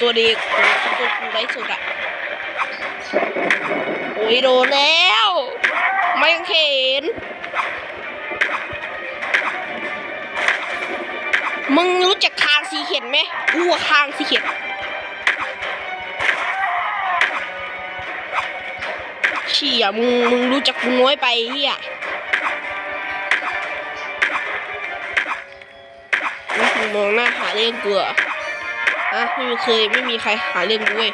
ตัวเด็กตัวกูไร้สุดอะโอ้ยโดนแล้ว ไม่เข็น มึงรู้จักคางสีเข็ดไหมกูอะคางสีเข็ดเชี่ยมึงมึงรู้จักกูน้อยไปเฮียมึงมองหน้าหาเรื่องกูเหร ออะไม่มีเคยไม่มีใครหาเรื่องกูเว้ย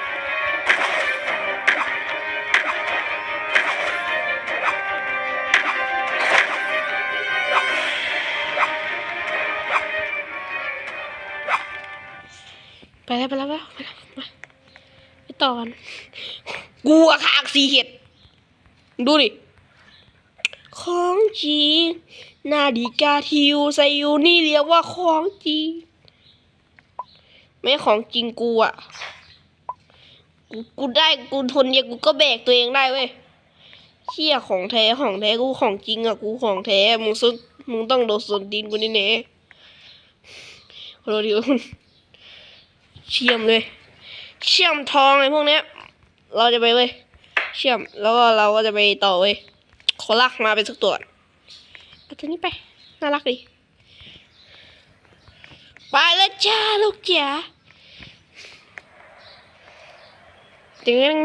ไปแล้วไปแล้วไปแล้วไปแล้วมาไปต่อกันกูอะคางสีเห็ด ดูดิ ของจริงนาฬิกาทิวใส่อยู่นี่เรียกว่าของจริง ไม่ของจริงกูอะกูกูได้กูทนเยอะกูก็แบกตัวเองได้เว้ยเชี่ยของแท้ของแท้กูของจริงอะกูของแท้มึงซึกมึงต้องโดนส่วนดินกูนี่เน่โรดิวเชื่อมเลยเชื่อมทองไอ้พวกเนี้ย เราจะไปเว้ยเชื่อมแล้วก็เราก็จะไปต่อเว้ยขอลากมาเป็นสักตัวเอาตัวนี้ไปน่ารักดี ไปแล้วจ้าลูกจ๋าตึง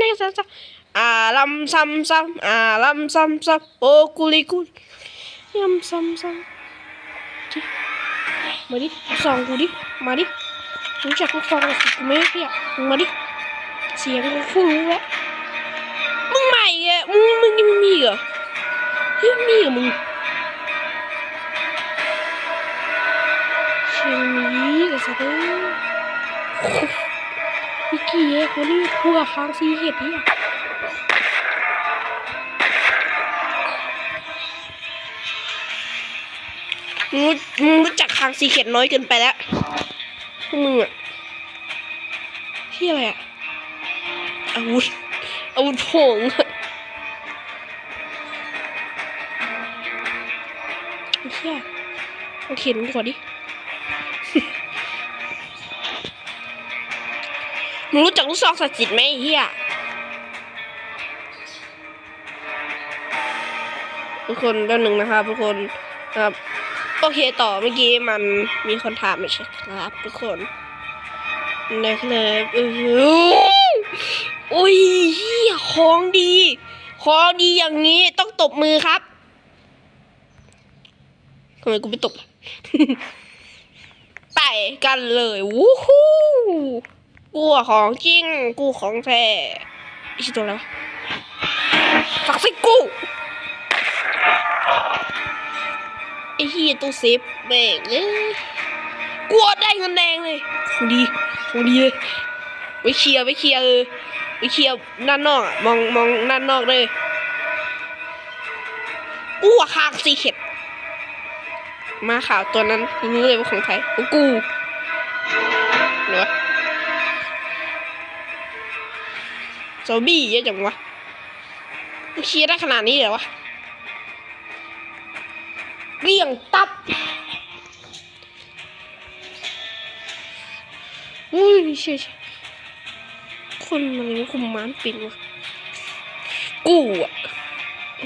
นี่ซ้ำอาลัมซ้ำซ้ำอาลัมซ้ำซ้ำโอกุลิกุลยำซ้ำซ้ำมาดิส่องกูดิมาดิรู้จักลูกซองกับกูไหมพี่อะมึงมาดิเสียงกูคุ้นแล้วมึงใหม่ไงมึงมึงยังไม่มีเหรอเฮ้ยมีเหรอมึง มิกกี้เอ้คนนี้พูดกับค้างซีเห็ดเนี่ยมึงรู้มึงรู้จักค้างซีเห็ดน้อยเกินไปแล้วพวกมึงอะที่อะไรอะอาวุธอาวุธโผงอะไอ้เชี่ยเอาเข็นกูก่อนดิ มึงรู้จักลูกซองศักดิ์สิทธิ์ไหมเฮียทุกคนแป๊บหนึ่งนะครับทุกคนครับโอเคต่อเมื่อกี้มันมีคนถามไม่ใช่ครับ ทุกคนนะครับเอออุ้ยเฮียของดีของดีอย่างนี้ต้องตบมือครับทำไมกูไม่ตบไปกันเลย วู้ฮู้ กูของจริง กูของแท้ไอ้ชิตัวอะไรวฝักสิกูไอ้เฮียตู้เซฟแม่งเอ้ยกลัวได้เงินแดงเลยของดีของดีเลยไว้เคลียร์ไว้เคลียร์เออไว้เคลียร์ด้านนอกอะมองมองด้านนอกเลยกูอะคางซีเข็ดมาข่าวตัวนั้นรู้เลยว่าของใครกูเนาะ ซอมบี้เยอะจังวะมันเคลียร์ได้ขนาดนี้เหรอวะเรียงตับอุ้ยเชี่ยคนมันยังคุมม้านปิ่นวะกูอะ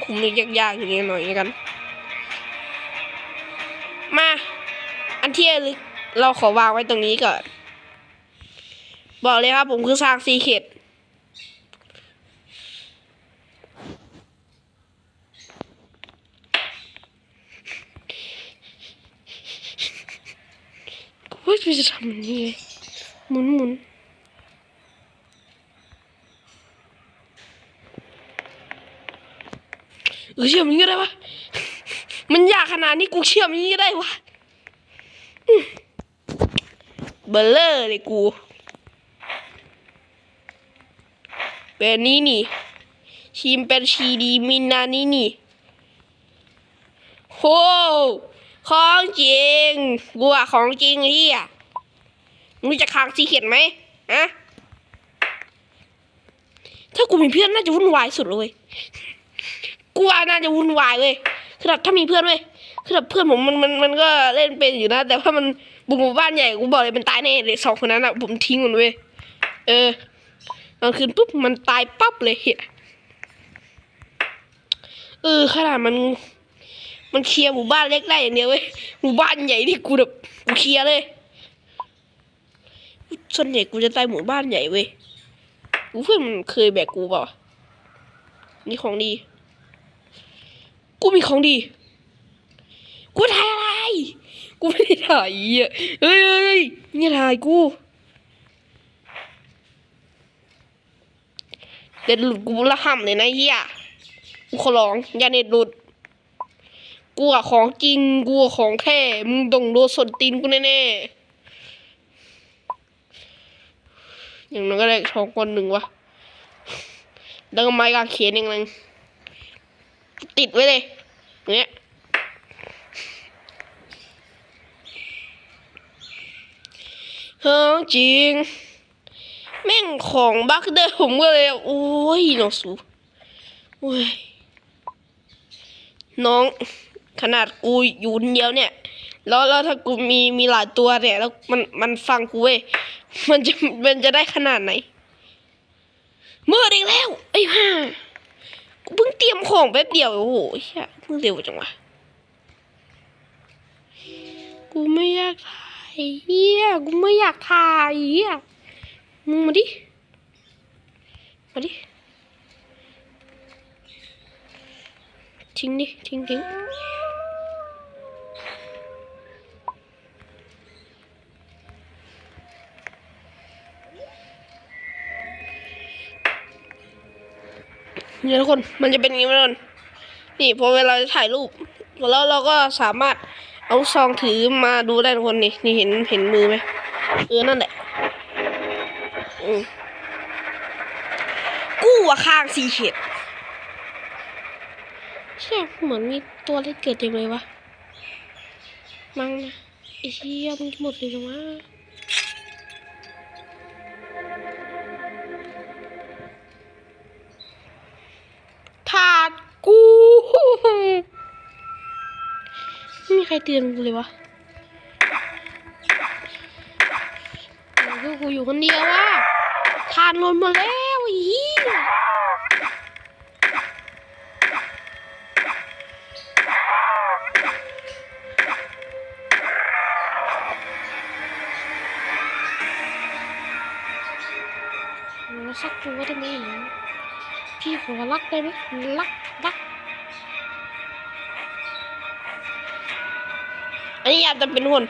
คุมเล็กยากๆอยู่นิดหน่อยกัน มา อันที่ระลึกเราขอวางไว้ตรงนี้ก่อน บอกเลยครับผมคือสร้างซีเข็ด พี่จะทำนนี่ไงหมุนหมุนเออเชื่อมนอย่างนี้ก็ได้วะมันยากขนาดนี้กูเชื่อมนอย่างนี้ก็ได้วะเบลเลอร์เลยกูเป็นนี้นี่ชิมเป็นชีดีมินานี่นี่โหของจริงกูอะของจริงเฮีย มึงจะคางซีเขียนไหมอะถ้ากูมีเพื่อนน่าจะวุ่นวายสุดเลยเว้ยกูว่าน่าจะวุ่นวายเลยคือแบบถ้ามีเพื่อนเว้ยคือแบบเพื่อนผมมันมันมันก็เล่นเป็นอยู่นะ แต่ว่ามันบุกหมู่บ้านใหญ่กูบอกเลยมันตายแน่เลยสองคนนั้นอะผมทิ้งมันเว้ยเออตอนคืนปุ๊บมันตายปั๊บเลยเฮียเออขนาดมันมันเคลียร์หมู่บ้านเล็กได้อย่างเดียวเว้ยหมู่บ้านใหญ่ที่กูแบบกูเคลียร์เลย ส่วนใหญ่กูจะตายหมู่บ้านใหญ่เว้ยกูเพื่อนมันเคยแบกกูเปล่าวะนี่ของดี กูมีของดี กูถ่ายอะไร กูไม่ได้ถ่ายอะเฮ้ยเฮ้ยเนี่ถ่ายกูเด็ดหลุดกูละห่ำเลยนะเฮียกูขอร้องอย่าเน็ตหลุดกูอะของจริงกูอะของแท้มึงต้องโดนสนตีนกูแน่ๆ อย่างนั้นก็ได้ทองคนหนึ่งวะแล้วก็ไม้กางเขนอย่างนึงติดไว้เลยเงี้ยเฮ้ยจริง แม่งของบักเดอร์ผมก็เลยโอ้ยน้องสูโอ้ยน้อง ขนาดกูอยู่คนเดียวเนี่ย แล้วแล้วถ้ากูมีมีหลายตัวเนี่ย แล้วมันมันฟังกูเว้ย มันจะมันจะได้ขนาดไหนเมื่ออีกแล้วไอ้ห่ากูเพิ่งเตรียมของแป๊บเดียวโอ้โหเฮียมึงเร็วจังวะกูไม่อยากถ่ายเฮียกูไม่อยากถ่ายเฮียมึงมาดิมาดิทิ้งดิทิ้งทิ้ง นี่ทุกคนมันจะเป็นอย่างนี้ทุกคนนี่พอเวลาจะถ่ายรูป แล้วเราก็สามารถเอาซองถือมาดูได้ทุกคนนี่นี่เห็นเห็นมือไหมเออนั่นแหละอืมกู้อะข้างสีเข็ดใช่เหมือนมีตัวเล็กเกิดเต็มเลยวะมั้งนะไอ้เชี่ยมันหมดเลยจังวะ รเตือนกูเลยวะโอ้ยกูอยู่คนเดียววะทานลนมดแล้วอีสักตัวได้ไหมพี่ขอรักได้ไหมรัก นี้อาจจะเป็นคน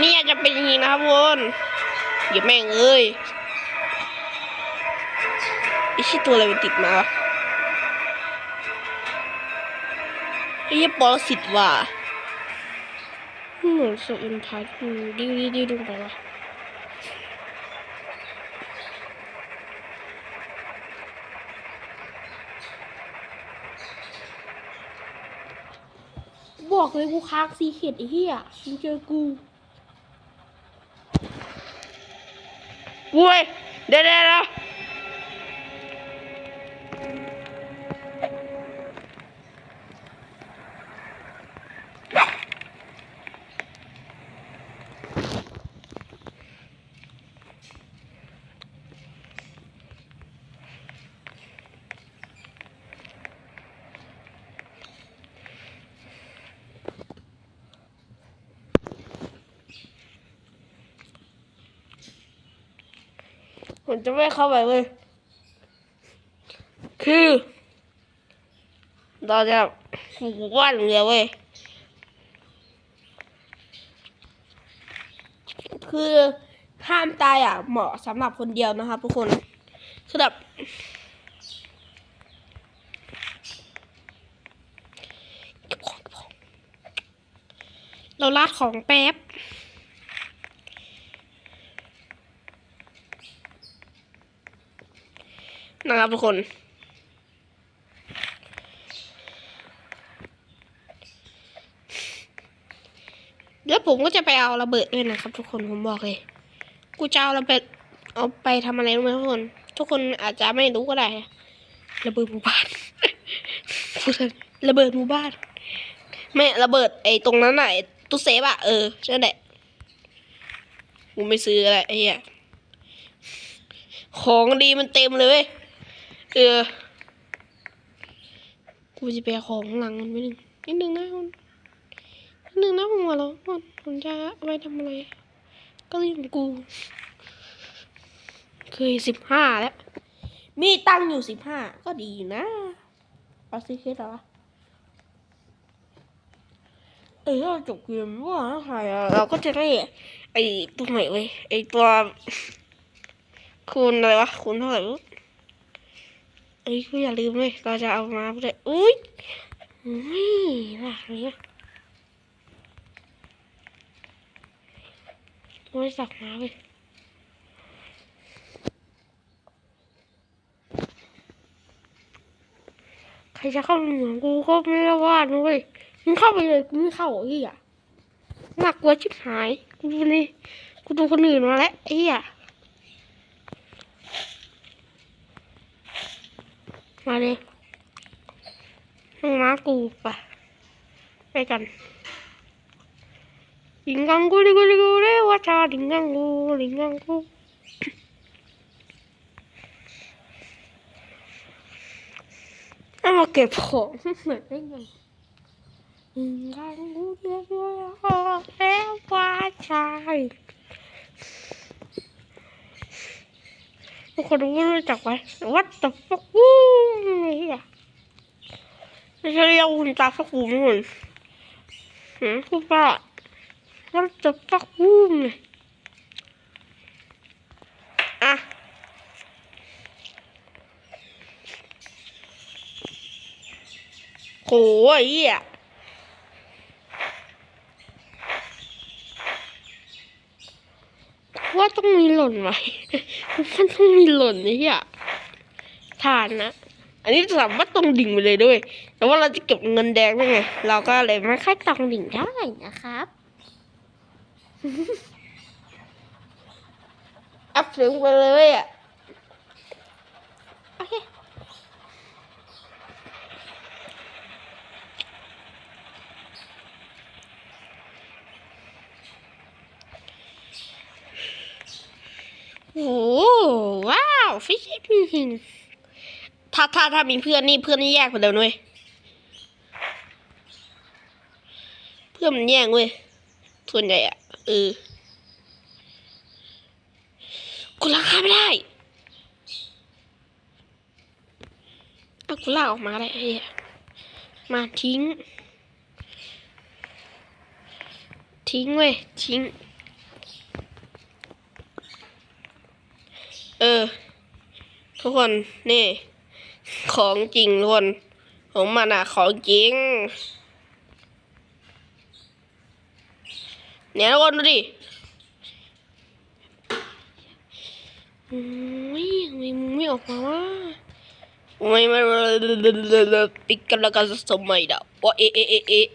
นี่อาจจะเป็นอย่างนี้นะครับวนอย่าแม่งเอ้ยไอ้ชิตัวอะไรมันติดมาวะไอ้เหี้ยปรสิตว่ะเหมือนสุอินทาร์ดิวดิดิดูไปวะ บอกเลยกูค้างซีเข็ดไอ้เหี้ยมึงเจอกูเว้ยเดี๋ยวเดี๋ยว ผมจะไม่เข้าไปเว้ยคือเราจะปลูกบ้านเดียวเว้ยคือห้ามตายอะ เหมาะสำหรับคนเดียวนะครับทุกคนคือแบบเก็บของเก็บของเราลาดของแป๊บ นะครับทุกคนแล้วผมก็จะไปเอาระเบิดด้วยนะครับ ทุกคนผมบอกเลย กูจะเอาระเบิดเอาไปทำอะไรรู้ไหมทุกคน ทุกคนอาจจะไม่รู้ก็ได้ ระเบิดหมู่บ้านพูดระเบิดหมู่บ้านไม่ระเบิดไอ้ตรงนั้นน่ะไอ้ตู้เซฟอะเออใช่แหละกูไม่ซื้ออะไรไอ้เหี้ยของดีมันเต็มเลยเว้ย เออกูจะไปเอาของหลังมันไปหนึ่งนิดนึงนะคุณนิดนึงนะผมหัวเราะก่อนผมจะเอาไปทำอะไร ก็เรื่องกู เคยสิบห้าแล้ว มีตังอยู่สิบห้าก็ดีนะเอาซิเคสเหรอเออเราจบเกมว่าใครอะเราก็จะได้ไอ้ตัวไหนเว้ยไอ้ตัวคูณอะไรวะคูณเท่าไหร่ อ้ยกูอย่าลืมเลยเราจะเอามาเพื่ออุ้ยอุ้ยหนักเลยไม่สักมาเว้ยใครจะเข้าเหมือกูก็ไม่ได้ว่านะเว้ยมึงเข้าไปเลยกูไม่เข้าไอ้เหี้ยน่ากลัวชิบหายกูนี่กูดูคนอื่นมาแล้วไอ้เหี้ย มาเลยห้องม้ากูไปไปกันลิงกังกูลิงกูลิงกูเรว่าชาลิงกังกูลิงกังกูเอามาเก็บของเหมือนได้ไง Hinggang udah lewat cai ทุกคนรู้จักไหม What the fuck วู้นี่อะไม่ใช่เรียกคุณตาฟักวูมั้งหืมพูดว่า What the fuck วู้นี่อะโหไอ้เหี้ย ว่าต้องมีหล่นไว้มันต้องมีหล่นนี่อะทานนะ อันนี้สามารถตรงดิ่งไปเลยด้วย แต่ว่าเราจะเก็บเงินแดงได้ไง เราก็เลยไม่ค่อยตรงดิ่งได้นะครับอัพสูงไปเลยอะ โอเค โอ้ว้าวฟิชพิง ถ้าถ้าถ้ามีเพื่อนนี่เพื่อนนี่แยกไปแล้วนุ้ยเพื่อนมันแยกเว้ยส่วนใหญ่อะเออกูล้างค่าไม่ได้เอากูลาออกมาได้เหี้ยมาทิ้ง ทิ้งเว้ยทิ้ง เออ ทุกคนนี่ ของจริงทุกคนของมันอะของจริง เนี่ยทุกคนดูดิโอ้ยทำไมมึงไม่ออกมาวะไม่ไม่ปิดกันแล้วกันสมัยดาวว่าเอะเอะเอะเอะ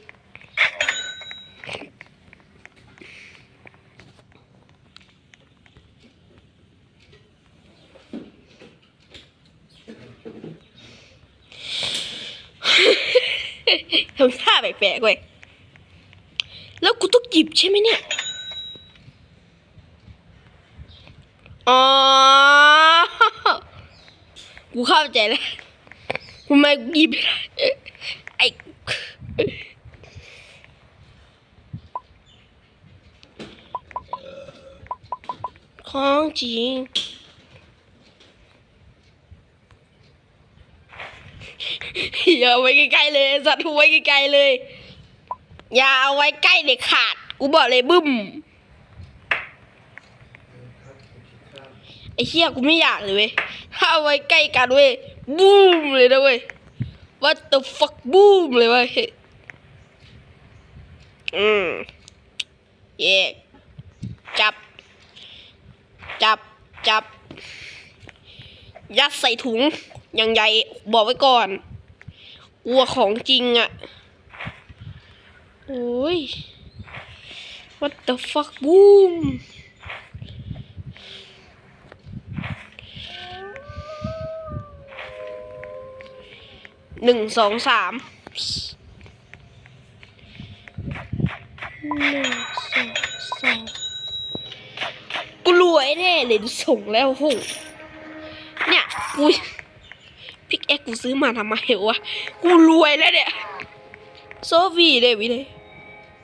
ทำท่าแป ลกๆเว้ยแล้วกูต้องหยิบใช่ไหมเนี่ยอ๋อกูเข้าใจแล้วทำไมกูหยิบไม่ได้ไอ้ของจริงอย่าไว้ใกล้ๆเลยสัตว์ไว้ใกล้ๆเลย อย่าเอาไว้ใกล้เด็กขาด กูบอกเลยบึ้ม ไอ้เหี้ยกูไม่อยากเลยเว้ย ถ้าเอาไว้ใกล้กันเว้ยบูมเลยนะเว้ย What the fuck บูมเลยเว้ย อืมเย่จับ จับ จับ ยัดใส่ถุงอย่างใหญ่บอกไว้ก่อนกลัวของจริงอะ โอ้ย What the fuck บูมหนึ่งสองสามหนึ่งสองสามกูรวยแน่เลยส่งแล้วโหเนี่ยกูพิกแอคกูซื้อมาทำไมวะ กูรวยแล้วเนี่ย โซฟีเลยวิเลย